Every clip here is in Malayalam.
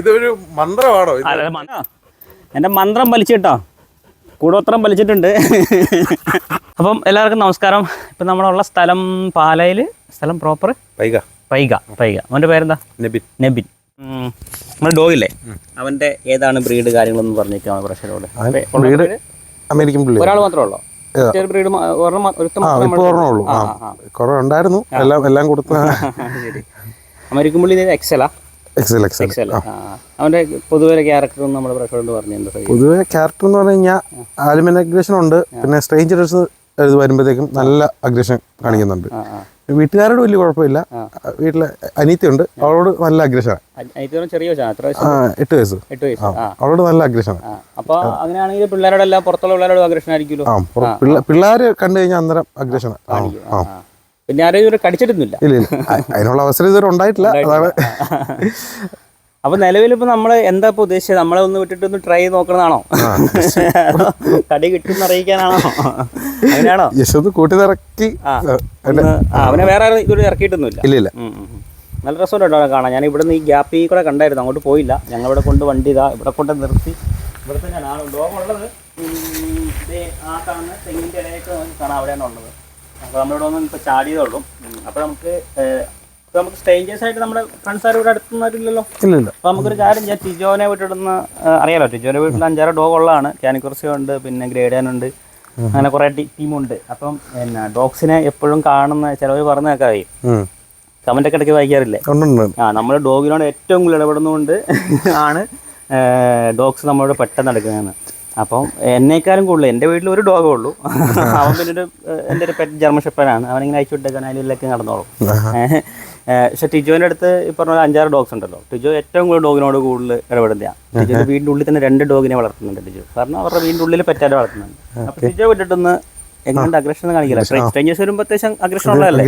ഇതൊരു മന്ത്രമാണോ? എന്റെ മന്ത്രം വലിച്ചിട്ടോ കൂടോത്രം വലിച്ചിട്ടുണ്ട് അപ്പം എല്ലാവർക്കും നമസ്കാരം. ഇപ്പം നമ്മളുള്ള സ്ഥലം പാലയിൽ സ്ഥലം പ്രോപ്പർ പൈക. പൈക പൈക. അവന്റെ പേരെന്താ? നബിൻ. നബിൻ. നമ്മുടെ ഡോഗില്ലേ അവന്റെ ഏതാണ് ബ്രീഡ് കാര്യങ്ങളൊന്നും പറഞ്ഞേക്കാം പ്രഷറോട് അമേരിക്കൻ ഒരാൾ മാത്രമേ ഉള്ളൂ? ബ്രീഡ് ഒരെണ്ണേ ഉള്ളൂ. ആ, ഉണ്ടായിരുന്നു. എല്ലാം എല്ലാം കൊടുത്ത എക്സലാ എക്സൽ എക്സൽ എക്സൽ അവന്റെ പൊതുവെ ക്യാരക്ടർ നമ്മുടെ പൊതുവെ ക്യാരക്ടർ എന്ന് പറഞ്ഞു കഴിഞ്ഞാൽ ഉണ്ട്. പിന്നെ സ്ട്രേഞ്ചേഴ്സ് ഇത് വരുമ്പോഴത്തേക്കും നല്ല അഗ്രഷൻ കാണിക്കുന്നുണ്ട്. വീട്ടുകാരോട് വലിയ കുഴപ്പമില്ല. വീട്ടിലെ അനീത്തിയുണ്ട് അവളോട് നല്ല അഗ്രഷനാണ് ചെറിയ എട്ട് വയസ്സ്. അവളോട് നല്ല അഗ്രഷനാണ് അപ്പൊ അങ്ങനെയാണെങ്കിൽ പിള്ളേരോടെല്ലാം പുറത്തുള്ള പിള്ളേരോട് പിള്ളേര് കണ്ടു കഴിഞ്ഞാൽ അന്നേരം അഗ്രഷനാണ് പിന്നെ ആരും ഇതുവരെ കടിച്ചിട്ടൊന്നുമില്ല. ഇല്ല ഇല്ല. അതിനുള്ള അവസരം ഇതുവരെ ഉണ്ടായിട്ടില്ല. അതാണ്. അപ്പൊ നിലവിൽ ഇപ്പൊ നമ്മൾ എന്താ ഇപ്പൊ ഉദ്ദേശിച്ചത്? നമ്മളെ ഒന്ന് വിട്ടിട്ട് ഒന്ന് ട്രൈ നോക്കണതാണോ? കടി കിട്ടുന്ന അറിയിക്കാനാണോ? അങ്ങനെയാണോ? ഒന്ന് കൂട്ടി നിറക്കി. ആ അവനെ വേറെ ആരും ഇതുവരെ ഇറക്കിയിട്ടൊന്നുമില്ല. ഇല്ല. നല്ല രസമുണ്ടോ കാണാൻ. ഞാൻ ഇവിടുന്ന് ഈ ഗ്യാപ്പിൽ കൂടെ കണ്ടായിരുന്നു അങ്ങോട്ട് പോയില്ല. ഞങ്ങൾ ഇവിടെ കൊണ്ട് വണ്ടി ഇതാ ഇവിടെ കൊണ്ട് നിർത്തി. ഇവിടെ തന്നെയാണ് ആ ആ കാണുന്ന തെങ്ങിന്റെ ഇടയൊക്കെ കാണാം. അവിടെയാണ് ഉള്ളത്. അപ്പോൾ നമ്മളിവിടെ ഒന്ന് ഇപ്പോൾ ചാടിയതേ ഉള്ളൂ. അപ്പോൾ നമുക്ക് നമുക്ക് സ്ട്രേഞ്ചേഴ്സ് ആയിട്ട് നമ്മുടെ ഫ്രണ്ട്സ് ആരും ഇവിടെ അടുത്തുനിന്നില്ലല്ലോ അപ്പോൾ നമുക്കൊരു കാര്യം ചെയ്യാം. ടിജോനെ വീട്ടിടുന്ന അറിയാലോ ടിജോനെ വീട്ടിൽ അഞ്ചാറ് ഡോഗ് ഉള്ളതാണ്. കാനിക്കുറസി ഉണ്ട് പിന്നെ ഗ്രേഡൻ ഉണ്ട്. അങ്ങനെ കുറെ ടീമുണ്ട്. അപ്പം എന്നാ ഡോഗ്സിനെ എപ്പോഴും കാണുന്ന ചിലവർ പറഞ്ഞു കേൾക്കാവേ. കമന്റ് ഒക്കെ ഇടയ്ക്ക് വായിക്കാറില്ലേ. ആ നമ്മൾ ഡോഗിനോട് ഏറ്റവും കൂടുതൽ ഇടപെടുന്നതുകൊണ്ട് ആണ് ഡോഗ്സ് നമ്മളോട് പെട്ടെന്ന് നടക്കുന്നതെന്ന്. അപ്പം എന്നേക്കാളും കൂടുതൽ എന്റെ വീട്ടിൽ ഒരു ഡോഗേ ഉള്ളൂ. അവൻ പിന്നെ ഒരു എന്റെ ഒരു പെറ്റ് ജർമ്മൻ ഷെപ്പനാണ് അവനിങ്ങനെ അയച്ചു വിട്ടേക്കാൻ അതിലൊക്കെ നടന്നോളും. പക്ഷെ ടിജോന്റെ അടുത്ത് ഈ പറഞ്ഞ അഞ്ചാറ് ഡോഗ്സ് ഉണ്ടല്ലോ. ടിജോ ഏറ്റവും കൂടുതൽ ഡോഗിനോട് കൂടുതൽ ഇടപെടുന്നതാണ് ടിജോ വീടിന്റെ ഉള്ളിൽ തന്നെ രണ്ട് ഡോഗിനെ വളർത്തുന്നുണ്ട് ടിജോ. കാരണം അവരുടെ വീടിന്റെ ഉള്ളിൽ പറ്റാതെ വളർത്തുന്നുണ്ട്. അപ്പൊ ടിജോ വിട്ടിട്ടൊന്ന് എങ്ങനെ അഗ്രഷൻ കാണിക്കില്ല. സ്ട്രേഞ്ചേഴ്സ് വരുമ്പോൾ അത്യാവശ്യം അഗ്രഷൻ ഉള്ളതല്ലേ?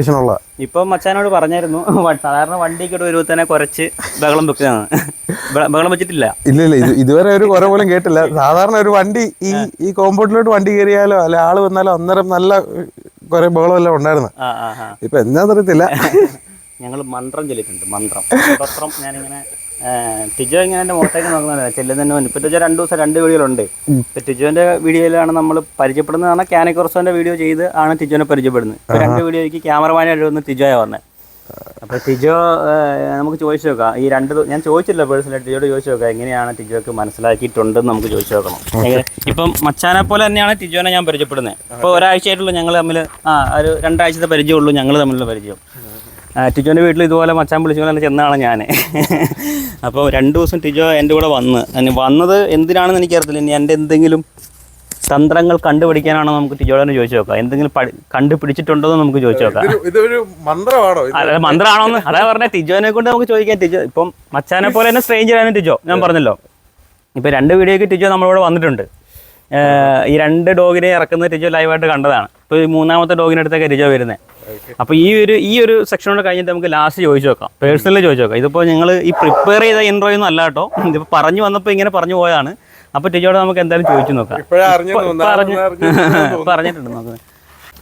ഇപ്പൊ മച്ചാനോട് പറഞ്ഞായിരുന്നു സാധാരണ വണ്ടിക്ക് വരുമ്പോ തന്നെ കുറച്ച് ബഹളം വെക്കുന്നതാണ് ബഹ- ബഹളം വെച്ചിട്ടില്ല. ഇല്ല ഇല്ല ഇത് ഇതുവരെ ഒരു കുറെ പോലും കേട്ടില്ല. സാധാരണ ഒരു വണ്ടി ഈ ഈ കോമ്പൗണ്ടിലോട്ട് വണ്ടി കയറിയാലോ അല്ലെ ആൾ വന്നാലോ അന്നേരം നല്ല കുറെ ബഹളം എല്ലാം ഉണ്ടായിരുന്നു ഇപ്പൊ എന്നാ തരത്തില്ല ഞങ്ങൾ മന്ത്രം ചൊല്ലിയിട്ടുണ്ട് മന്ത്രം. മന്ത്രം ഞാനിങ്ങനെ ടിജോ ഇങ്ങനെ എന്റെ മുഖത്തേക്ക് നോക്കുന്നുണ്ട് ചെല്ലുന്നതിന് മുന്നേ ഇപ്പം ടിജോ രണ്ട് ദിവസം രണ്ട് വീഡിയോയിലുണ്ട് ഇപ്പം ടിജോന്റെ വീഡിയോയിലാണ് നമ്മൾ പരിചയപ്പെടുന്നത്. പറഞ്ഞാൽ കാനക്കുറസോന്റെ വീഡിയോ ചെയ്ത് ആണ് ടിജോനെ പരിചയപ്പെടുന്നത്. ഇപ്പം രണ്ട് വീഡിയോയ്ക്ക് ക്യാമറമാനായിട്ട് വന്ന് ടിജോയാണ് പറഞ്ഞത് അപ്പോൾ ടിജോ നമുക്ക് ചോദിച്ചു നോക്കാം. ഈ രണ്ട് ഞാൻ ചോദിച്ചില്ല പേഴ്സണലായിട്ട് ടിജോട് ചോദിച്ചു നോക്കാം. എങ്ങനെയാണ് ടിജോക്ക് മനസ്സിലാക്കിയിട്ടുണ്ടെന്ന് നമുക്ക് ചോദിച്ചു നോക്കണം. ഇപ്പം മച്ചാനെ പോലെ തന്നെയാണ് ടിജോനെ ഞാൻ പരിചയപ്പെടുന്നത്. ഇപ്പോൾ ഒരാഴ്ചയായിട്ടുള്ളൂ ഞങ്ങൾ തമ്മിൽ ആ ഒരു രണ്ടാഴ്ചത്തെ പരിചയമുള്ളൂ ഞങ്ങൾ തമ്മിലുള്ള പരിചയം. ടിജോന്റെ വീട്ടിൽ ഇതുപോലെ മച്ചാൻ വിളിച്ചുകൊണ്ട് ചെന്നാണ് ഞാൻ അപ്പോൾ രണ്ട് ദിവസം ടിജോ എന്റെ കൂടെ വന്ന്. വന്നത് എന്തിനാണെന്ന് എനിക്കറിയത്തില്ല. ഇനി എന്റെ എന്തെങ്കിലും തന്ത്രങ്ങൾ കണ്ടുപിടിക്കാനാണോ നമുക്ക് ടിജോടെ ചോദിച്ചു നോക്കാം. എന്തെങ്കിലും കണ്ടുപിടിച്ചിട്ടുണ്ടോ എന്ന് നമുക്ക് ചോദിച്ചു നോക്കാം. ഇതൊരു മന്ത്രമാണോ അതെ അല്ല മന്ത്രമാണോന്ന്. അതാ പറഞ്ഞ ടിജോനെ കൊണ്ട് നമുക്ക് ചോദിക്കാം. ടിജോ ഇപ്പം മച്ചാനെ പോലെ തന്നെ സ്ട്രേഞ്ചർ ആണ് ടിജോ. ഞാൻ പറഞ്ഞല്ലോ. ഇപ്പം രണ്ട് വീഡിയോയ്ക്ക് ടിജോ നമ്മളിവിടെ വന്നിട്ടുണ്ട്. ഈ രണ്ട് ഡോഗിനെ ഇറക്കുന്ന ടിജോ ലൈവായിട്ട് കണ്ടതാണ്. ഇപ്പോൾ ഈ മൂന്നാമത്തെ ഡോഗിന്റെ അടുത്തൊക്കെ ടിജോ വരുന്നത് അപ്പോൾ ഈ ഒരു ഈ ഒരു സെക്ഷനോട് കഴിഞ്ഞിട്ട് നമുക്ക് ലാസ്റ്റ് ചോദിച്ചു നോക്കാം. പേഴ്സണലി ചോദിച്ചു നോക്കാം. ഇതിപ്പോൾ ഞങ്ങൾ ഈ പ്രിപ്പയർ ചെയ്ത ഇൻട്രോ ഒന്നും അല്ല കേട്ടോ. ഇതിപ്പോൾ പറഞ്ഞു വന്നപ്പോൾ ഇങ്ങനെ പറഞ്ഞു പോയതാണ്. അപ്പോൾ ടിജോട് നമുക്ക് എന്തായാലും ചോദിച്ചു നോക്കാം. പറഞ്ഞിട്ടുണ്ട് നമുക്ക്.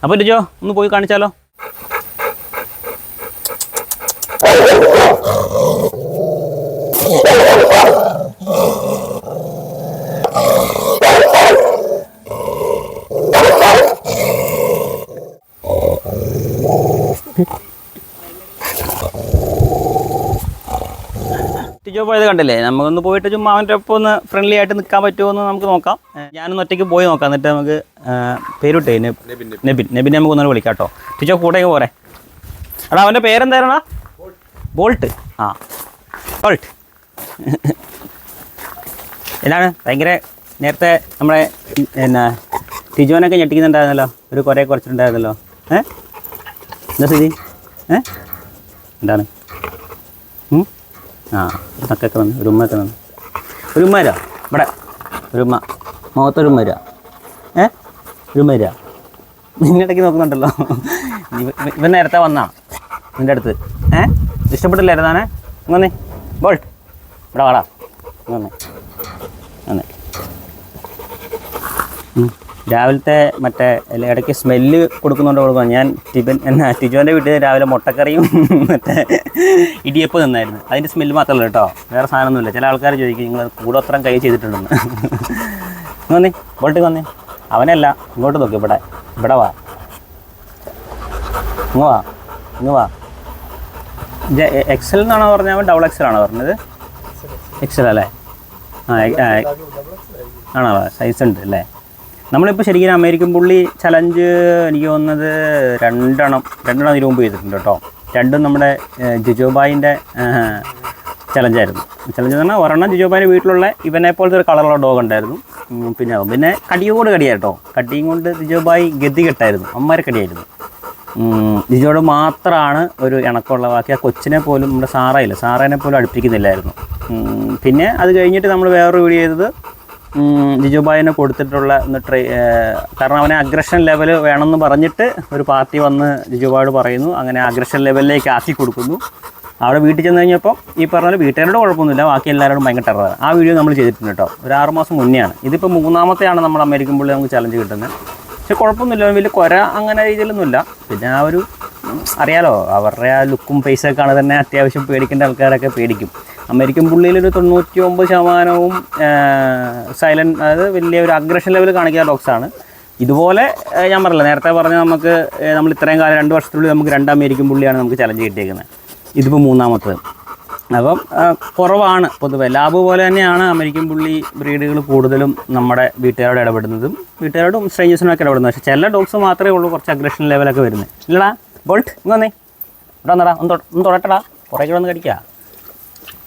അപ്പോൾ ടിജോ ഒന്ന് പോയി കാണിച്ചാലോ? ടിജോ പോയത് കണ്ടില്ലേ? നമുക്കൊന്ന് പോയിട്ട് ചുമ്മാ അവന്റെ ഒപ്പം ഒന്ന് ഫ്രണ്ട്ലി ആയിട്ട് നിൽക്കാൻ പറ്റുമോ എന്ന് നമുക്ക് നോക്കാം. ഞാനൊന്ന് ഒറ്റയ്ക്ക് പോയി നോക്കാം. എന്നിട്ട് നമുക്ക് പേരുട്ടേ? നെബിൻ നെബ് നെബിൻ. നെബിനെ നമുക്ക് ഒന്നുകൂടെ വിളിക്കാം കേട്ടോ. ടീച്ചർ കൂട്ടേക്ക് പോരെ. എടാ അവന്റെ പേരെന്തായിരുന്നാ? ബോൾട്ട്. ആ. ബോൾട്ട്. എന്താണ് ഭയങ്കര നേരത്തെ നമ്മുടെ എന്നാ ടിജോനൊക്കെ ഞെട്ടിക്കുന്നുണ്ടായിരുന്നല്ലോ. ഒരു കുറേ കുറച്ചിട്ടുണ്ടായിരുന്നല്ലോ. ഏ? എന്താ സ്ഥിതി? ഏ? എന്താണ്? ആ മക്കൊക്കെ വന്ന് ഒരു ഉമ്മയൊക്കെ വന്ന്. ഒരു ഉമ്മ വരാ ഇവിടെ. ഒരു ഉമ്മ മുഖത്തൊരു ഉമ്മ വരാ. ഏ? ഒരു ഉമ്മ വരാ. നിന്നിടയ്ക്ക് നോക്കുന്നുണ്ടല്ലോ. ഇവ- ഇവ- ഇവൻ നേരത്തെ വന്നാ നിന്റെ അടുത്ത്. ഏ? ഇഷ്ടപ്പെട്ടില്ലായിരുന്നു താനെ ഇങ്ങനെ ബോൾട്ട് ഇവിടെ വാടാ. വന്നേ. ഉം. രാവിലത്തെ മറ്റേ ഇടയ്ക്ക് സ്മെല്ല് കൊടുക്കുന്നുണ്ട് കൊടുക്കുക ഞാൻ ടിബൻ എന്നാ ടിജോന്റെ വീട്ടിൽ രാവിലെ മുട്ടക്കറിയും മറ്റേ ഇടിയപ്പം നിന്നായിരുന്നു. അതിന്റെ സ്മെല്ല് മാത്രമല്ല കേട്ടോ. വേറെ സാധനമൊന്നുമില്ല. ചില ആൾക്കാർ ചോദിക്കും നിങ്ങൾ കൂടോത്രം കൈ ചെയ്തിട്ടുണ്ടെന്ന്. വന്നി ബോൾട്ട് വന്നേ. അവനല്ല ഇങ്ങോട്ട് നോക്കി ഇവിടെ. ഇവിടെ വാ. ഇങ്ങ് വാ ഇങ്ങ് വാ. എക്സൽ എന്നാണോ പറഞ്ഞത്? ഡബിൾ എക്സൽ ആണോ പറഞ്ഞത്? എക്സൽ അല്ലേ? ആ, ആണോ? സൈസ് ഉണ്ട് അല്ലേ? നമ്മളിപ്പോൾ ശരിക്കും അമേരിക്കൻ പുള്ളി ചലഞ്ച് എനിക്ക് തോന്നുന്നത് രണ്ടെണ്ണം രണ്ടെണ്ണം ഇതിനു മുമ്പ് ചെയ്തിട്ടുണ്ട് കേട്ടോ. രണ്ടും നമ്മുടെ ജിജോബായിന്റെ ചലഞ്ചായിരുന്നു ചലഞ്ച് എന്ന് പറഞ്ഞാൽ ഒരെണ്ണം ജിജോബായിന്റെ വീട്ടിലുള്ള ഇവനെ പോലത്തെ ഒരു കളറുള്ള ഡോഗ് ഉണ്ടായിരുന്നു. പിന്നെ പിന്നെ കടിയോട് കടിയായിട്ടോ കടിയും കൊണ്ട് ജിജോബായി ഗതി ഗതികെട്ടായിരുന്നു അമ്മമാരെ കടിയായിരുന്നു. ജിജോട് മാത്രമാണ് ഒരു ഇണക്കമുള്ള ബാക്കി ആ കൊച്ചിനെ പോലും നമ്മുടെ സാറയില്ല സാറേനെ പോലും അടുപ്പിക്കുന്നില്ലായിരുന്നു. പിന്നെ അത് കഴിഞ്ഞിട്ട് നമ്മൾ വേറൊരു വീഡിയോ ചെയ്തത് ജിജോബായിനെ കൊടുത്തിട്ടുള്ള ഒന്ന് ട്രൈ കാരണം അവനെ അഗ്രഷൻ ലെവൽ വേണമെന്ന് പറഞ്ഞിട്ട് ഒരു പാർട്ടി വന്ന് ജിജുബായോട് പറയുന്നു. അങ്ങനെ അഗ്രഷൻ ലെവലിലേക്ക് ആക്കി കൊടുക്കുന്നു. അവിടെ വീട്ടിൽ ചെന്ന് കഴിഞ്ഞപ്പോൾ ഈ പറഞ്ഞ പോലെ വീട്ടുകാരോട് കുഴപ്പമൊന്നുമില്ല. ബാക്കി എല്ലാവരോടും ഭയങ്കര ടെററാണ് ആ വീഡിയോ നമ്മൾ ചെയ്തിട്ടുണ്ട് കേട്ടോ. ഒരു ആറ് മാസം മുന്നെയാണ്. ഇതിപ്പോൾ മൂന്നാമത്തെയാണ് നമ്മൾ അമേരിക്കൻ പുള്ളി നമുക്ക് ചലഞ്ച് കിട്ടുന്നത്. പക്ഷെ കുഴപ്പമൊന്നുമില്ല. വലിയ കുര അങ്ങനെ രീതിയിലൊന്നുമില്ല. പിന്നെ ആ ഒരു അറിയാലോ അവരുടെ ആ ലുക്കും പൈസയൊക്കെയാണ് തന്നെ അത്യാവശ്യം പേടിക്കേണ്ട ആൾക്കാരൊക്കെ പേടിക്കും. അമേരിക്കൻ പുള്ളിയിലൊരു തൊണ്ണൂറ്റി ഒമ്പത് ശതമാനവും സൈലന്റ് അതായത് വലിയ ഒരു അഗ്രഷൻ ലെവൽ കാണിക്കുന്ന ഡോഗ്സാണ് ഇതുപോലെ ഞാൻ പറഞ്ഞില്ല നേരത്തെ പറഞ്ഞ നമുക്ക് നമ്മൾ ഇത്രയും കാലം രണ്ട് വർഷത്തിനുള്ളിൽ നമുക്ക് രണ്ട് അമേരിക്കൻ പുള്ളിയാണ് നമുക്ക് ചലഞ്ച് കിട്ടിയേക്കുന്നത്. ഇതിപ്പോൾ മൂന്നാമത്തത്. അപ്പം കുറവാണ് പൊതുവെ. ലാബ് പോലെ തന്നെയാണ് അമേരിക്കൻ പുള്ളി ബ്രീഡുകൾ കൂടുതലും നമ്മുടെ വീട്ടുകാരോട് ഇടപെടുന്നതും വീട്ടുകാരോടും സ്ട്രേഞ്ചേഴ്സിനൊക്കെ ഇടപെടുന്നത്. പക്ഷേ ചില ഡോഗ്സ് മാത്രമേ ഉള്ളൂ കുറച്ച് അഗ്രഷൻ ലെവലൊക്കെ വരുന്നത്. ഇല്ലടാ. ബോൾട്ട് ഇങ്ങ് വന്നേ. ഇവിടെ വന്നടാ ഒന്ന് ഒന്ന് തൊടട്ടടാ. കുറേ കൂടെ ഒന്ന് കടിക്കുക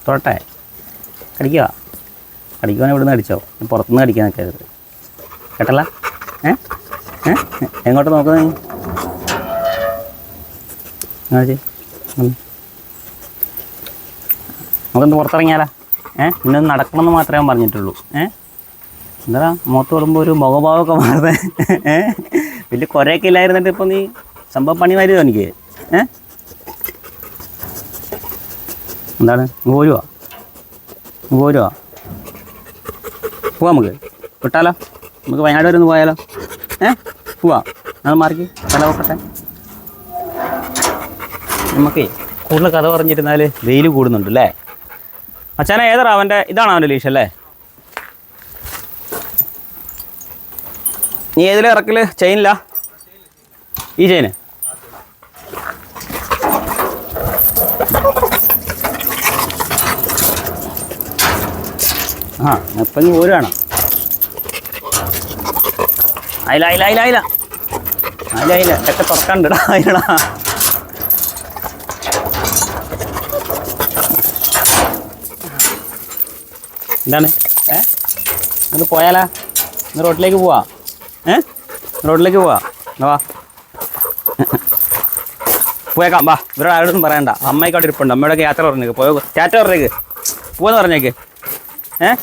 തൊടട്ടെ. കടിക്കുക കടിക്കുവാൻ ഇവിടുന്ന് കടിച്ചോ. പുറത്തുനിന്ന് കടിക്കാൻ നിൽക്കരുത്. കേട്ടല്ല? ഏ? ഏ? എങ്ങോട്ട് നോക്കുന്നത് നമുക്കൊന്ന് പുറത്തിറങ്ങിയാലാ? ഏ? പിന്നെ നടക്കണമെന്ന് മാത്രമേ ഞാൻ പറഞ്ഞിട്ടുള്ളൂ. ഏ? എന്താ മുഖത്ത് വിടുമ്പോൾ ഒരു മുഖഭാവമൊക്കെ മാറുന്നത് ഏ? വലിയ കുറേയൊക്കെ ഇല്ലായിരുന്നിട്ട് ഇപ്പോൾ നീ സംഭവം പണി വരുമോ എനിക്ക്. ഏ? എന്താണ്? പോരുവാ? പോരുവാ? പോവാം നമുക്ക്. വിട്ടാലോ? നമുക്ക് വയനാട് വരെ ഒന്ന് പോയാലോ? ഏ? പോവാം. നമ്മൾ മാറിക്ക്. തല നോക്കട്ടെ നമുക്കേ കൂടുതൽ കഥ പറഞ്ഞിരുന്നാൽ വെയിൽ കൂടുന്നുണ്ട് അല്ലേ അച്ഛനെ ഏതാ അവന്റെ? ഇതാണ് അവന്റെ ലീഷ് അല്ലേ? നീ ഏതിലെ ഇറക്കൽ? ചെയിനില്ല ഈ ചെയിന്. ആ ഇപ്പം നീ പോരുവാണ് അയില അയില അയില അയില അയില അയില ഒക്കെ തുറക്കണ്ടടാ അയിലടാ എന്താണ്? ഏ? ഇന്ന് പോയാലാ? ഇന്ന് റോഡിലേക്ക് പോവാ? ഏ? റോഡിലേക്ക് പോവാ? വാ. പോയേക്കാം. വാ ഇവരോട് ആരോടും പറയണ്ട. അമ്മയ്ക്ക് അവിടെ ഇരിപ്പുണ്ട്. അമ്മയോടൊക്കെ യാത്ര പറഞ്ഞേക്ക്. പോയ? ടാറ്റ പറഞ്ഞേക്ക്. പോവെന്ന് പറഞ്ഞേക്ക്. ഏ?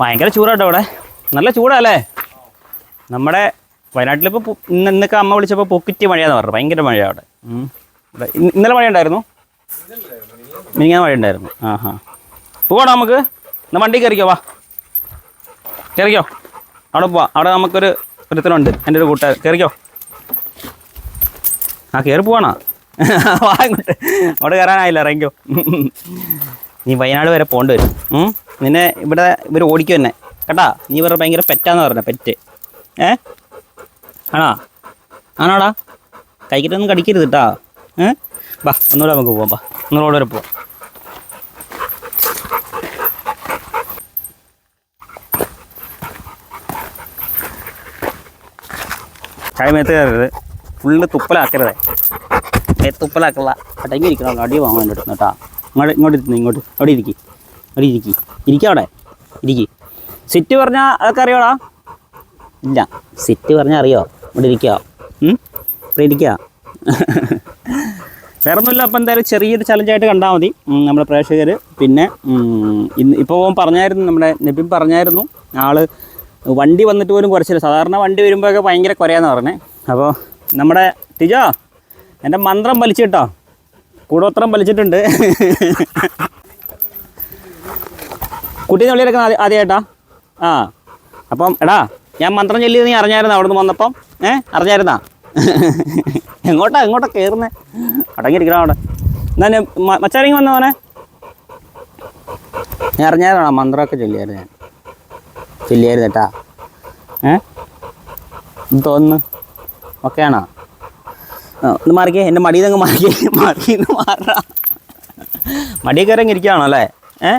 ഭയങ്കര ചൂടാട്ടോ അവിടെ. നല്ല ചൂടല്ലേ? നമ്മുടെ വയനാട്ടിലിപ്പോൾ ഇന്ന് ഇന്നൊക്കെ അമ്മ വിളിച്ചപ്പോൾ പൊക്കിറ്റ് മഴയാന്ന് പറഞ്ഞു. ഭയങ്കര മഴയാണ് അവിടെ. ഇവിടെ ഇന്ന് ഇന്നലെ മഴ ഉണ്ടായിരുന്നു? മിനിങ്ങാൻ മഴ ഉണ്ടായിരുന്നു. ആ ഹാ പോവാണോ നമുക്ക്? എന്നാൽ വണ്ടി കയറിക്കോ വാ. കയറിക്കോ. അവിടെ പോവാം. അവിടെ നമുക്കൊരു ഒരുത്തനുണ്ട്. എന്റെ ഒരു കൂട്ടുകാർ കയറിക്കോ? ആ കയറി പോവാണോ? അവിടെ കയറാനായില്ല ഇറങ്ങിക്കോ നീ വയനാട് വരെ പോകേണ്ടി വരും? നിന്നെ ഇവിടെ ഇവർ ഓടിക്കും തന്നെ കേട്ടാ നീ ഇവരുടെ ഭയങ്കര പെറ്റാന്ന് പറഞ്ഞ പെറ്റ്. ഏ? ആണോ? ആണോടാ? കൈക്കിട്ടൊന്നും കടിക്കരുത് കേട്ടാ. ഏ? ബാ ഒന്നുകൂടെ നമുക്ക് പോവാം ബാ ഒന്ന് റോഡ് വരെ പോവാം. ചായ മേത്ത് കയറരുത്. ഫുള്ള് തുപ്പലാക്കരുത്. തുപ്പലാക്കല്ല. അടങ്ങി ഇരിക്കണം അടി വാങ്ങാൻ എന്റെ അടുത്ത് കേട്ടോ. ഇങ്ങോട്ട് ഇങ്ങോട്ട് ഇരുന്ന് ഇങ്ങോട്ട്. അവിടെ ഇരിക്കി. അവിടെ ഇരിക്കി. ഇരിക്കുക അവിടെ. ഇരിക്കി. സിറ്റ് പറഞ്ഞാൽ അതൊക്കെ അറിയോടാ? ഇല്ല. സിറ്റ് പറഞ്ഞാൽ അറിയോ? ഇവിടെ ഇരിക്കുക? ഇവിടെ ഇരിക്കുക വേറെ ഒന്നുമില്ല അപ്പോൾ എന്തായാലും ചെറിയൊരു ചലഞ്ചായിട്ട് കണ്ടാൽ മതി. നമ്മുടെ പ്രേക്ഷകർ പിന്നെ ഇന്ന് ഇപ്പോൾ പറഞ്ഞായിരുന്നു. നമ്മുടെ നബിൻ പറഞ്ഞായിരുന്നു. ആൾ വണ്ടി വന്നിട്ട് പോലും കുറച്ചില്ല. സാധാരണ വണ്ടി വരുമ്പോഴൊക്കെ ഭയങ്കര കുറയാന്ന് പറഞ്ഞേ. അപ്പോൾ നമ്മുടെ ടിജോ എന്റെ മന്ത്രം വലിച്ചിട്ടോ? കൂടോത്രം വലിച്ചിട്ടുണ്ട്. കുട്ടീനെ ആദ്യം ആദ്യമായിട്ടാ ആ. അപ്പം എടാ ഞാൻ മന്ത്രം ചൊല്ലിയത് നീ അറിഞ്ഞായിരുന്നു അവിടെ നിന്ന് വന്നപ്പം? ഏ? അറിഞ്ഞായിരുന്നാ? എങ്ങോട്ടാ എങ്ങോട്ടാ കയറുന്നേ അടങ്ങിയിരിക്കണം അവിടെ? എന്നാ വന്നു പോനെ ഞാൻ അറിഞ്ഞായിരുന്നോ മന്ത്രമൊക്കെ ചൊല്ലിയായിരുന്നു ഞാൻ? ചൊല്ലിയായിരുന്നു കേട്ടാ ഏ? തോന്നുന്നു. ഓക്കെയാണോ ആണോ ഒന്ന് മാറിക്കേ. എന്റെ മടിയിൽ നിന്ന് മാറിക്കേ. മടിയിൽ നിന്ന് മാറാ മടി കയറി ഇരിക്കുകയാണോ അല്ലേ? ഏ?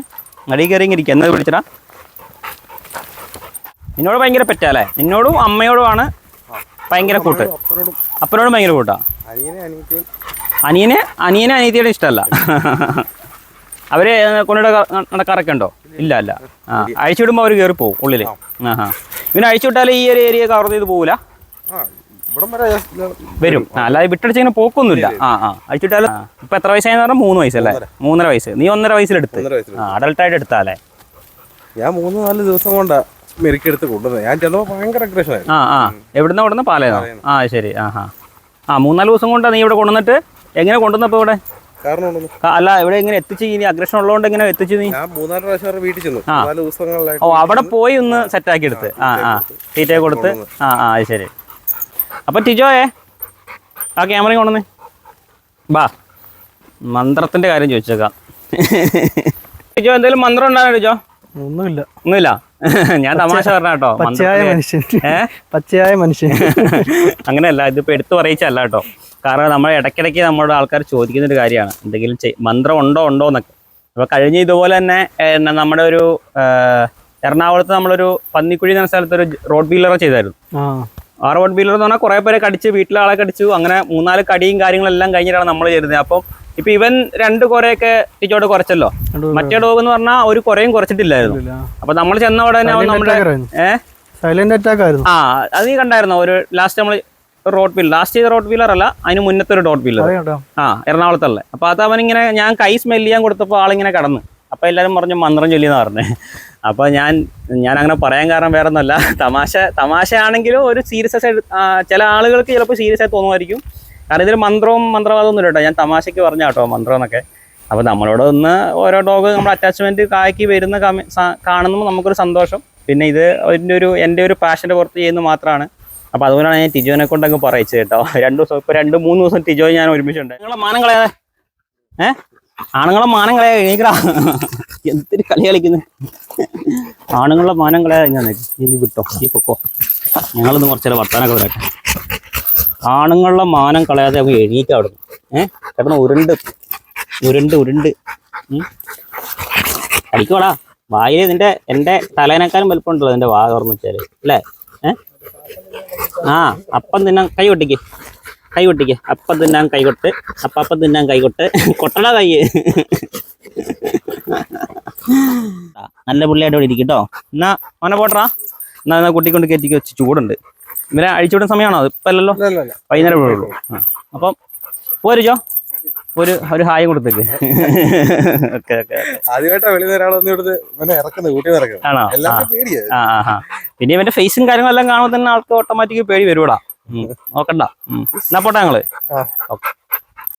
മടി കയറി ഇരിക്കുക എന്നത് വിളിച്ചടാ? നിന്നോട് ഭയങ്കര പെറ്റാല്ലേ നിന്നോടും അമ്മയോടുമാണ് ഭയങ്കര കൂട്ട്. അപ്പനോടും ഭയങ്കര കൂട്ടാ. അനിയനെ അനിയനെ അനിയത്തിയുടെ ഇഷ്ടമല്ല. അവർ കൊണ്ടിട നടക്കാറൊക്കെ ഉണ്ടോ ഇല്ല അല്ല ആ അഴിച്ചു വിടുമ്പോൾ അവർ കയറി പോകും ഉള്ളിൽ ആ. ഹാ ഇവനെ അഴിച്ചു വിട്ടാൽ ഈ ഒരു ഏരിയ കവർ ചെയ്ത് പോകില്ല വരെ അല്ലാതെ വിട്ടടിച്ച് ഇങ്ങനെ പോക്കൊന്നുമില്ല ആ ആ. അടിച്ചിട്ടാലും ഇപ്പൊ എത്ര വയസ്സായെന്ന് പറഞ്ഞാൽ മൂന്ന് വയസ്സല്ലേ? മൂന്നര. വയസ്സ്. നീ ഒന്നര വയസ്സിലെടുത്ത് ആ അഡൽട്ടായിട്ട് എടുത്താലേ? ഞാൻ മൂന്ന് നാല് ദിവസം കൊണ്ടാ മെരുക്കെടുത്ത് കൊണ്ടുവന്നത്. ഞാൻ ചെന്നപ്പോൾ ഭയങ്കര ആ ആ. എവിടുന്ന ഇവിടുന്ന് പാലയെന്നോ ആ ശരി. ആ ഹാ ആ മൂന്നാൽ ദിവസം കൊണ്ടാ നീ ഇവിടെ കൊണ്ടുവന്നിട്ട്? എങ്ങനെ കൊണ്ടുവന്നപ്പോ ഇവിടെ? അല്ല ഇവിടെ ഇങ്ങനെ എത്തിച്ച്? ഇനി അഗ്രഷൻ ഉള്ളതുകൊണ്ട് എങ്ങനെ എത്തിച്ച് നീ? മൂന്നാൽ പ്രാവശ്യം വീട്ടിൽ ചെന്നു. നാല് ദിവസങ്ങളിലായിട്ട് ഓ അവിടെ പോയി ഒന്ന് സെറ്റാക്കി എടുത്ത്. ആ ആ. തീറ്റ കൊടുത്ത്. ആ ആ ശരി. അപ്പം ടിജോയെ ആ ക്യാമറ കൊണ്ടുവന്ന്. ബാ മന്ത്രത്തിന്റെ കാര്യം ചോദിച്ചേക്കാം. ടിജോ എന്തെങ്കിലും മന്ത്രം ഉണ്ടാകും ടിജോ? ഒന്നുമില്ല. ഒന്നുമില്ല. ഞാൻ തമാശ പറഞ്ഞ കേട്ടോ പച്ചയായ മനുഷ്യൻ. പച്ചയായ മനുഷ്യൻ. അങ്ങനെയല്ല ഇതിപ്പോ എടുത്തു പറയിച്ചല്ല കേട്ടോ. കാരണം നമ്മൾ ഇടയ്ക്കിടയ്ക്ക് നമ്മുടെ ആൾക്കാർ ചോദിക്കുന്ന ഒരു കാര്യമാണ്. എന്തെങ്കിലും മന്ത്രം ഉണ്ടോ ഉണ്ടോ എന്നൊക്കെ. അപ്പൊ കഴിഞ്ഞ ഇതുപോലെ തന്നെ നമ്മുടെ ഒരു എറണാകുളത്ത് നമ്മളൊരു പന്നിക്കുഴി എന്ന സ്ഥലത്ത് ഒരു റോഡ് വീലർ ചെയ്തായിരുന്നു. ആ വൺ ബീലർ എന്ന് പറഞ്ഞാൽ കുറേ പേരെ കടിച്ച് വീട്ടിലെ ആളെ കടിച്ചു അങ്ങനെ മൂന്നാൽ കടിയും കാര്യങ്ങളെല്ലാം കഴിഞ്ഞിട്ടാണ് നമ്മൾ ചെയ്തത് അപ്പം ഇപ്പൊ ഇവൻ രണ്ട് കുറയൊക്കെ ടീച്ചോട് കുറച്ചല്ലോ? മറ്റേ ഡോഗ് എന്ന് പറഞ്ഞാൽ ഒരു കുറേയും കുറച്ചിട്ടില്ലായിരുന്നു. അപ്പൊ നമ്മൾ ചെന്ന ഉടനെ നമ്മുടെ സൈലന്റ് അറ്റാക്ക് ആയിരുന്നു. ആ അത് നീ കണ്ടായിരുന്നോ? ഒരു ലാസ്റ്റ് നമ്മൾ റോഡ് വീലർ ലാസ്റ്റ് ചെയ്ത റോഡ് വീലർ അല്ല അതിന് മുന്നത്തെ ഒരു റോഡ് വീലർ ആ എറണാകുളത്തല്ലേ. അപ്പൊ അത് അവനിങ്ങനെ ഞാൻ കൈ സ്മെല്ല് ചെയ്യാൻ കൊടുത്തപ്പോൾ ആളിങ്ങനെ കടന്ന്. അപ്പൊ എല്ലാരും പറഞ്ഞു മന്ത്രം ചൊല്ലിയെന്ന് പറഞ്ഞേ. അപ്പൊ ഞാൻ ഞാൻ അങ്ങനെ പറയാൻ കാരണം വേറെ ഒന്നല്ല തമാശ തമാശ ആണെങ്കിലും ഒരു സീരിയസ് ആയിട്ട് ചില ആളുകൾക്ക് ചിലപ്പോൾ സീരിയസ് ആയി തോന്നുമായിരിക്കും. കാരണം ഇതിൽ മന്ത്രവും മന്ത്രവാദവും ഇല്ല കേട്ടോ. ഞാൻ തമാശയ്ക്ക് പറഞ്ഞ കേട്ടോ മന്ത്രം എന്നൊക്കെ. അപ്പൊ നമ്മളോട് ഒന്ന് ഓരോ ഡോഗ് നമ്മുടെ അറ്റാച്ച്മെന്റ് കായ്ക്ക് വരുന്ന കാണുമ്പോൾ നമുക്കൊരു സന്തോഷം. പിന്നെ ഇത് അതിന്റെ ഒരു എന്റെ ഒരു പാഷന്റെ പുറത്ത് ചെയ്യുന്നത് മാത്രമാണ്. അപ്പോൾ അതുകൊണ്ടാണ് ഞാൻ ടിജോനെ കൊണ്ട് അങ്ങ് പറയിച്ചത് കേട്ടോ. രണ്ട് ദിവസം ഇപ്പൊ രണ്ട് മൂന്ന് ദിവസം ടിജോ ഞാൻ ഒരുമിച്ചുണ്ട്. നിങ്ങളെ മാനം കളയാതെ? ഏ? ആണുങ്ങളെ മാനം കളയാതെ എണീക്കടാ. എന്തൊരു കളി കളിക്കുന്നു ആണുങ്ങളുടെ മാനം കളയാതെ ഞാൻ ഇനി വിട്ടോ. ഈ പൊക്കോ. ഞങ്ങളിന്ന് കുറച്ചേരം വർത്താനൊക്കെ വരട്ടെ ആണുങ്ങളുടെ മാനം കളയാതെ അവൻ എഴുന്നേറ്റ് അവിടെ ഏഹ് കിടന്ന് ഉരുണ്ട്. ഉരുണ്ട് ഉരുണ്ട്. കളിക്കോടാ വായിൽ നിന്റെ എന്റെ തലേനേക്കാളും വലുപ്പമുണ്ടല്ലോ നിന്റെ വാ തുറന്നു വെച്ചാൽ. അല്ലേ? ഏഹ് ആ അപ്പം തിന്നാൻ കൈ കൊട്ടിക്ക് കൈ കൊട്ടിക്ക് അപ്പം തിന്നാൻ കൈ കൊട്ട് അപ്പം തിന്നാൻ കൈ കൊട്ട് കൊട്ടടാ കൈ. നല്ല പുള്ളിയായിട്ട് ഇവിടെ ഇരിക്കും കേട്ടോ എന്നാ മോനെ പോട്ടാ എന്നാ എന്നാ കുട്ടിക്കൊണ്ട് കയറ്റി വെച്ച് ചൂടുണ്ട്. ഇവരെ അഴിച്ചുവിടുന്ന സമയമാണോ? അത് ഇപ്പം അല്ലല്ലോ? അല്ല അല്ല വൈകുന്നേരം പോയുള്ളൂ അപ്പം പോരുചോ ഒരു ഒരു ഹായ് കൊടുത്തേക്ക്. ഓക്കെ ഓക്കെ ആദ്യമായിട്ടാ വെളിയിൽ ഒരാൾ വന്ന് ഇവിടുന്ന് ഇവനെ ഇറക്കുന്നത് കൂട്ടി ഇറക്കുന്നത്. ആണോ? ആ. എല്ലാവർക്കും ആ ആ ആ. പിന്നെ ഇവന്റെ ഫേസും കാര്യങ്ങളെല്ലാം കാണുമ്പോൾ തന്നെ ആൾക്ക് ഓട്ടോമാറ്റിക് പേടി വരൂടാ. നോക്കണ്ട. എന്നാ പോട്ടെ ഞങ്ങൾ. ഓക്കെ.